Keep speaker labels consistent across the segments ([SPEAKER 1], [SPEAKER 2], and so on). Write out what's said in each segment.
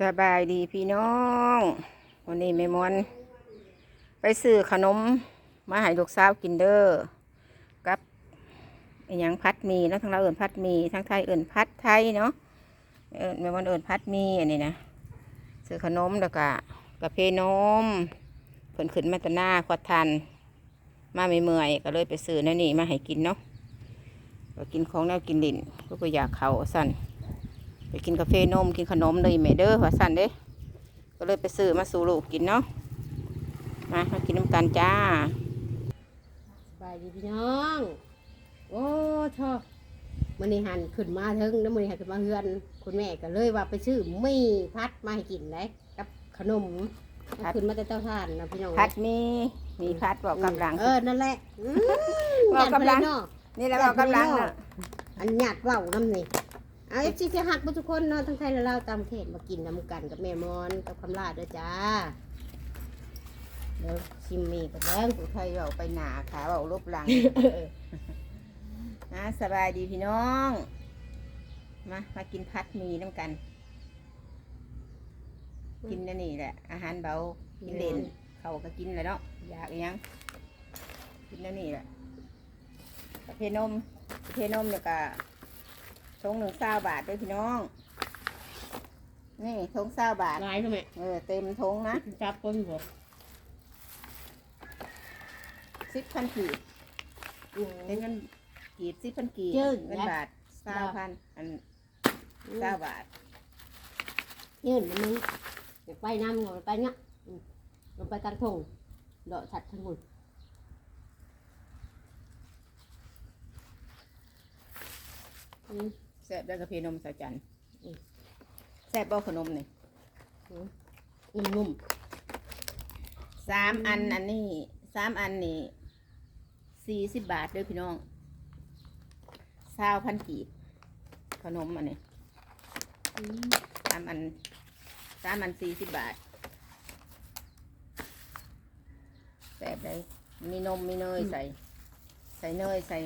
[SPEAKER 1] สบายดีพี่น้อง วันนี้แม่มอน ไปซื้อขนม มาให้ลูกสาวกินเด้อกับอหยังพัดมีเนาะทั้งเราเอิ่นพัดมีทั้งไทยเอิ่นพัดไทยเนาะเอิ่นแม่มอนเอิ่นพัดมีอันนี้นะซื้อขนมแล้วก็กาแฟนมเพิ่นขึ้นมาตหน้าขวดทัน มาไม่เมื่อยก็เลยไปซื้อแนวนี่มาให้กินเนาะก็กินของแนวกินดิ่นก็ก็อยากเขาสั่น ไปกินกาแฟนมกินขนมเลยแม่เด้อว่าสั่นเด้ก็เลยไปซื้อมาสู่ลูกกินเนาะมามากินน้ำกันจ้า
[SPEAKER 2] สบายดีพี่น้อง โอ้ชอบมันนี่หันขึ้นมาถึงแล้วมันนี่หันขึ้นมาเฮือน คุณแม่ก็เลยว่าไปซื้อมีพัดมาให้กินเลยกับขนม
[SPEAKER 1] พัด
[SPEAKER 2] ขึ้นมาแต่เต้าทานนะพี่น้อง
[SPEAKER 1] พัดมีมีพัดบอกกำลัง
[SPEAKER 2] เออนั่นแหละอืม
[SPEAKER 1] บอกกำลัง
[SPEAKER 2] หยาดไปเนาะ
[SPEAKER 1] นี่แหละบอกกำลังน่ะ
[SPEAKER 2] อันหยาดเว่าวน้ำนี่ เอาเอฟซีจะหักบุทุกคนเนาะทั้งไทยและลาวตามเขตมากินน้ำกันกับแม่มอนกับคำลาดด้วยจ้า เดี๋ยวชิมมีกันเด้ง
[SPEAKER 1] ผู้ไทยเอาไปหนาขาเอาลบหลังนะสบายดีพี่น้อง มามากินพัดหมีน้ำกัน กินนั่นนี่แหละ อาหารเบากินเล่นเขาก็กินแล้วเนาะอยากยัง กินนั่นนี่แหละกาแฟนมกาแฟนมเนี่ยก็ ทงหนึ่งเศร้าบาทด้วยพี่น้อง นี่ทงเศร้าบาท
[SPEAKER 2] ลายทำไม
[SPEAKER 1] เออเต็มทงนะ
[SPEAKER 2] จับก้นหัว
[SPEAKER 1] สิบพันกีบเป็นเงินกีบสิบพันกีบ
[SPEAKER 2] เจิ้ง
[SPEAKER 1] เงิน
[SPEAKER 2] นะ
[SPEAKER 1] บาทเศร้าพันอันเศร้าบาท
[SPEAKER 2] ยืนมันนึงเดี๋ยวไปน้ำลงไปเนี้ยอืมลงไปกลางทงเดาะสัตว์ทั้งหมดอืม
[SPEAKER 1] แซ่บได้กาแฟนมสาวจัน
[SPEAKER 2] อืม
[SPEAKER 1] แซ่บบ่ขนมนี่
[SPEAKER 2] นุ่ม
[SPEAKER 1] สามอันอันนี้สามอันนี่สี่สิบบาทเด้อพี่น้องเศร้าพันกีบขนมอันนี้
[SPEAKER 2] ๆอืม
[SPEAKER 1] สามอันสามอันสี่สิบบาทแซ่บเลยมีนมมีเนยใส่ ใส่เนยใส่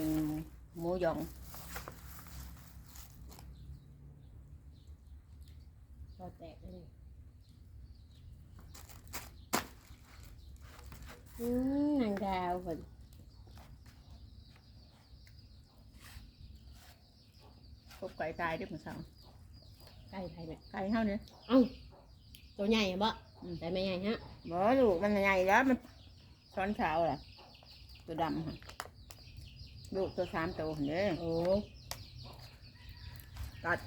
[SPEAKER 1] หมูหยอง
[SPEAKER 2] พอแตกเลย อืมนางดาวคน
[SPEAKER 1] พบไก่ตายเด้วยคุณสาว
[SPEAKER 2] ใกล้ไทยเนี่ย
[SPEAKER 1] ไก่เท่านี้
[SPEAKER 2] เอ้าตัวใหญ่บ่
[SPEAKER 1] อืม
[SPEAKER 2] แต่ไม่ใหญ่ฮะ
[SPEAKER 1] บ่ลูกมันใหญ่แล้วมันช้อนเช้าแหละตัวดำค่ะลูกตัวสามตัวเนี่ย
[SPEAKER 2] โอ้
[SPEAKER 1] กัด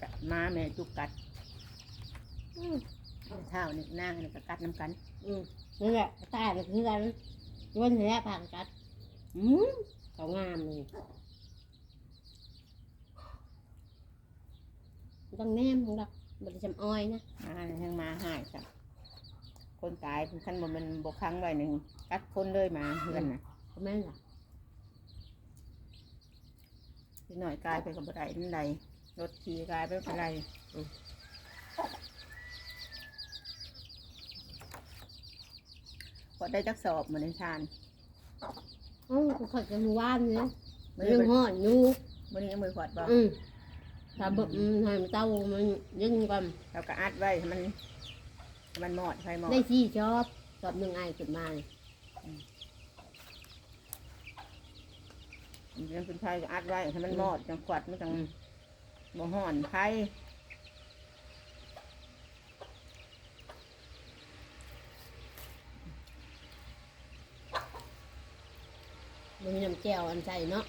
[SPEAKER 1] กัดมาแม่จุกกัดอืมเท้านี่นางนี่ก็กัดน้ำกัน
[SPEAKER 2] อืม นี่นแหละตายเลยคือกันวันนี้ผ่านกัดอืมเขางามเลยต้องแนมของเราบริจำอ้อยนะ
[SPEAKER 1] มาทั้งมาหายจ้ะคนตายขั้นบนมันบกครั้งไว้หนึ่งกัดคนเลยมาเพื่อนนะ
[SPEAKER 2] เขาแม่นล่ะ
[SPEAKER 1] ทีหน่อยกลายไปกับบันไดนั่นใดรถขี่กลายไปกับบันได อืมพอได้จักสอบเหมือนในชาน
[SPEAKER 2] เอ้ากูขอจะมือว่านเนี่ย
[SPEAKER 1] มือ
[SPEAKER 2] เรื่อง
[SPEAKER 1] นี้
[SPEAKER 2] ห่อนยู
[SPEAKER 1] มือนี้มือขวดบ่
[SPEAKER 2] อืมถ้าแบบอืมให้มันเต้ามันยึงกัน
[SPEAKER 1] เราก็อัดไว้ให้มันให้มันหมอดไฟหมอด
[SPEAKER 2] ได้ที่ชอบชอบหนึ่งไอ้ขึ้นมาเลย
[SPEAKER 1] เรื่องเป็นไฟก็อัดไว้ให้มันหมอดจังขวดมันจังบ่ห่อนไฟ
[SPEAKER 2] นมีน้ำแก้วอันใจเนาะ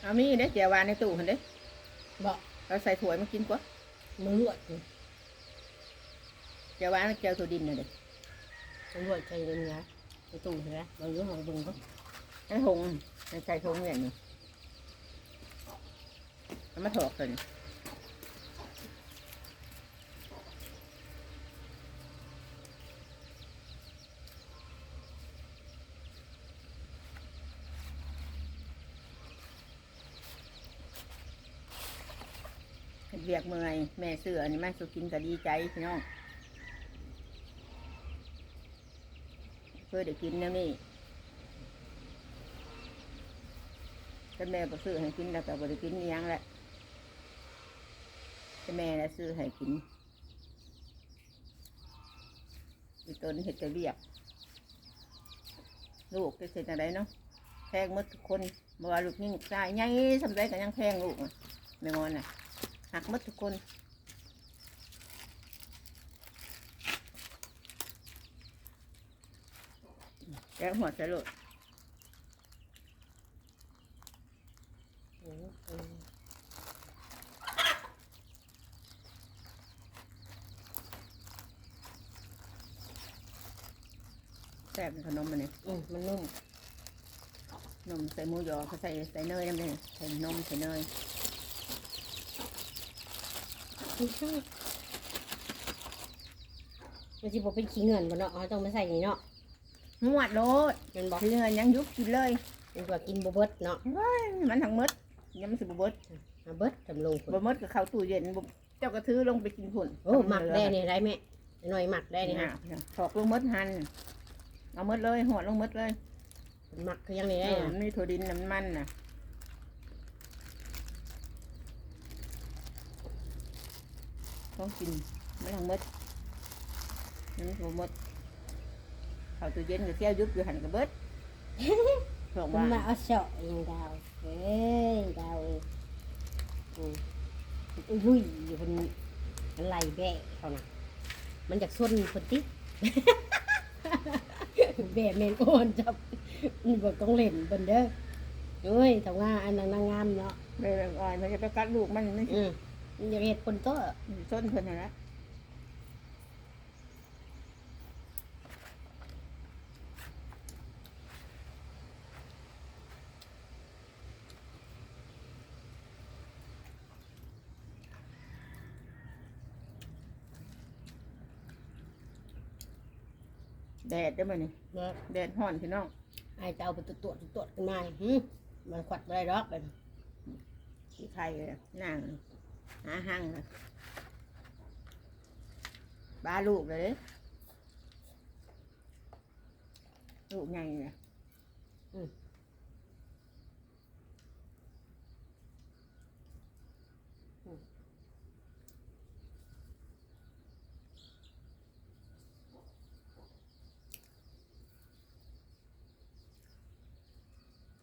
[SPEAKER 1] เอามีเด้เจียววานในตู้หันเด้
[SPEAKER 2] บอก
[SPEAKER 1] เราใส่ถ้วยมากินกว่า
[SPEAKER 2] มันรวดเลย
[SPEAKER 1] เจียววานเจียวถั่วดินน่ะเด้
[SPEAKER 2] มันรวดใจเลยนะไปตู้เห็นไหมบางเรื่องของบึงก็
[SPEAKER 1] ไอ้หงใส่ถุงอย่างนี้เอามาถอกเลย เฮ็ดเบียกเมื่อยแม่เสืออันนี้มาสุกินก็ดีใจพี่น้องเพื่อได้กินนวนี้แต่แม่ก็ซื้อให้กินแล้วแต่บริกินอิหยังแหละแต่แม่น่ะซื้อให้กินอีตนเห็ดจะเรียบลูกจะเสร็จอะไรเนาะแพงมดทุกคนบ่ว่าลูกยิ่งตายใหญ่สำเร็จก็ยังแพงลูกแม่มอนน่ะ หักหมดทุกคนแกะหัวจะโลด
[SPEAKER 2] อืมอืม
[SPEAKER 1] แซ่บขนมมันนี่
[SPEAKER 2] อืมมันนุ่ม
[SPEAKER 1] นมใส่หมูยอเขาใส่ใส่เนยน้ำเลยใส่นมใส่เนย
[SPEAKER 2] มันสิบ่เป็นขี้เงินบ่เนาะเขาต้องมาใส่นี่เนาะ
[SPEAKER 1] หวดโลด
[SPEAKER 2] แมันบอก
[SPEAKER 1] เงินยังยุบกินเลย
[SPEAKER 2] มันก็กินบ่เบิดเนาะ
[SPEAKER 1] เฮ้ยมันทั้งหมดยังมันสิบเบิด
[SPEAKER 2] เอาเบิดจำลงพุ่น
[SPEAKER 1] บ่หมดกับเขาวตู้เย็นบ่เจ้าก็ถือลงไปกินพุ่น
[SPEAKER 2] โอ้หมักได้นี่ไรแม่หน่อยหมักได้
[SPEAKER 1] ได้
[SPEAKER 2] นี่
[SPEAKER 1] นี่
[SPEAKER 2] ฮะ
[SPEAKER 1] ฮะถอกลงหมดหันเอาหมดเลยหัวลงหมดเลย
[SPEAKER 2] หมักคือยังนี่ได้
[SPEAKER 1] เออ
[SPEAKER 2] นะ
[SPEAKER 1] มันมีถั่วดินน้ำมันน่ะ ต้องกินไม่ทั้งหมดมันบ่หมดเขาวตู้เย็นก็เที่ยวยุบอยู่หันกับเบิดบอก
[SPEAKER 2] คุณ
[SPEAKER 1] ว่า
[SPEAKER 2] มาเอาเสาะยังดาวเฮ้ยดาวเอ้ยอืมอุ้ยอยู่เป็นอะไรแบะเขาน่ะมันจากส้นคนติแบะเมนโอนจับมันบอกต้องเล่นเบิ่นเด้อเอ้ยทำงานอันนั้นนางงามเนาะ
[SPEAKER 1] เลยแบบอ่อนมันจะไปกัดลูกมันมัน
[SPEAKER 2] อืมมันจะเฮ็ดคนโตะ
[SPEAKER 1] ส้นเพิ่นน่ะนะแดดได้อมั้ยนี่
[SPEAKER 2] เนาะ
[SPEAKER 1] แดดห่อนพี่น้อง
[SPEAKER 2] ไอ้เจ้าไปตรวจตรวจตรวจกันมาหึมันขวัดบ่ได้ดอกเป็น
[SPEAKER 1] ขี้ไข่เลยนั่ง หาหั่งเลยบ้าลูกเลยเด้ลูกใหญ่เลยคื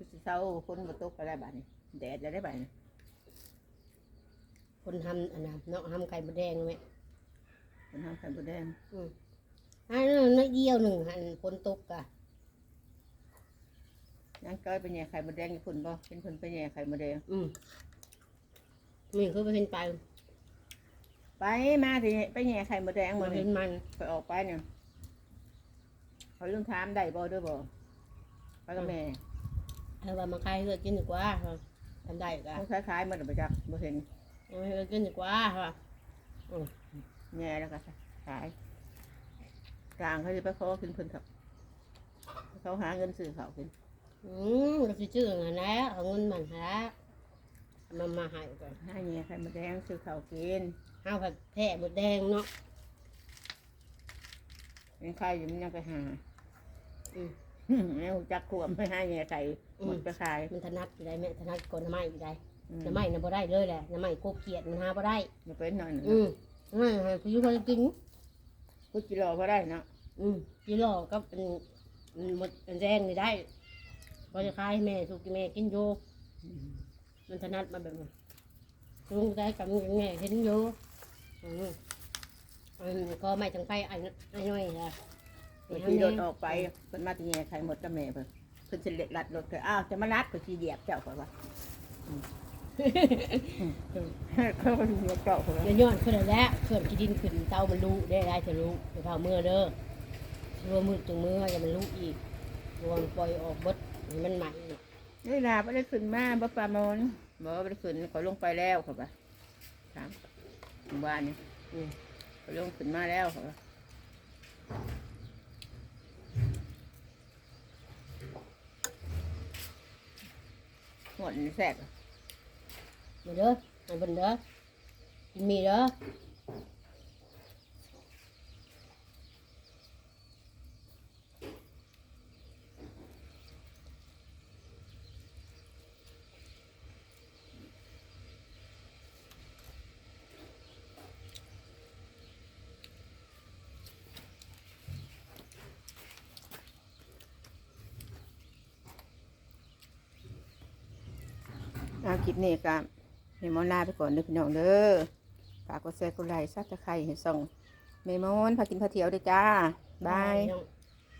[SPEAKER 1] อสิเศร้าคนมาตกอะไรบ้านี้แดดจะได้บ้านี้
[SPEAKER 2] คนทำอันนั้นเนาะทำไข่มดแดงไหม
[SPEAKER 1] คนทำไข่มดแดง
[SPEAKER 2] อันนั้นน้อยเดียวหนึ่งหันฝนตกกะ
[SPEAKER 1] ยังก้อยไปแย่ไข่มดแดงญี่ปุ่นบ่เป็นคนไปแย่ไข่มดแดง
[SPEAKER 2] อืมมีคือไปเห็นไป
[SPEAKER 1] ไปมาสิไปแย่ไข่มดแดงหม
[SPEAKER 2] มา
[SPEAKER 1] ด
[SPEAKER 2] เห็นมัน
[SPEAKER 1] ไปออกไปเนี่ยเขาเรื่องถามได้บ่ด้วยบ่ไปกับแม่
[SPEAKER 2] เอาว่ามาขายเลือดกินดีกว่าทำได้กะ
[SPEAKER 1] เขาคล้ายๆมันไปจักบ่เห็น
[SPEAKER 2] เอาให้เลือดกินดีกว่าค่ะ
[SPEAKER 1] แย่แล้วก็ขายกลางเขาจะไปขอขึ้นเพิ่นครับเขาหาเงินซื้อเขาวขึ้น
[SPEAKER 2] อืมก็สิชื่ออย่างนั้นแหล้วเอาเงินมันหามามาให้ก่อน
[SPEAKER 1] หาแย่ไข่มดแดงซื้อเขาวกิน
[SPEAKER 2] เอาผัดแท้หมดแดงเนาะ
[SPEAKER 1] เป็นใครอยู่มันยังไปหา
[SPEAKER 2] อืม
[SPEAKER 1] แม่หูจักขวมไปหาแย่ไข่หมดไปขาย
[SPEAKER 2] มันถนัดอยู่ได้แม่ถนัดกนน้ำไม้อยู่ได้
[SPEAKER 1] อืม
[SPEAKER 2] น้ำไม้น่ะบ่ได้เลยแหละน้ำไม้โกเกียดมันหาบ่ได้
[SPEAKER 1] มันเป็นหน่อยหนึ่ง
[SPEAKER 2] อืมน้ำไม้ให้ผู้อยู่คนกิน
[SPEAKER 1] กูจิรอเขาได้เนาะ
[SPEAKER 2] อืมกิโลก็เป็นหมดเป็นแดงนี่ได้พอจะขายให้แม่สุกแม่กินโยมันถนัดมาแบบนี้ลุงได้กับแม่เห็นโยอืมอันนี้ก็ไม่จังไปอันอันน้อยละ
[SPEAKER 1] เพิ่นขี่รถออกไปเพิ่นมาตีแย่ไข่หมดกับแม่เพิ่นเพิ่นสิเล็ดลัดรถเพิ่นอ้าวจะมาลัดเพิ่นสิเหยียบเจ้าก่อนว่า เขาก็สิเหยียบเจ้าเพิ่นว่า
[SPEAKER 2] เดี๋ยย้อนขึ้นแล้วเขื่อนกิดินขึ้นเตามันรู้ได้ได้จะรู้เดี๋ยวเผาเมื่อเด้อรัวมือตรงมืออย่ามันรู้อีกรวมปล่อยออกบดมันใหม่อีก
[SPEAKER 1] นี่ล่ะบ่ได้ขึ้นมาบ่ปลามอนบ่บ่ได้ขึ้นขาลงไปแล้วเขาว่าถามบ้านนี่ขาลงขึ้นมาแล้วเขาว่าหมดแซ่บ
[SPEAKER 2] มาเด้อมาบนเด้อกินมีเด้อ
[SPEAKER 1] เอาคลิปนี้ก็ เมมอนลาไปก่อนเด้อพี่น้องเด้อฝากกดแชร์กดไลค์ซับสไครต์ให้ส่องเมมอนพากินพาเที่ยวเด้อจ้าบาย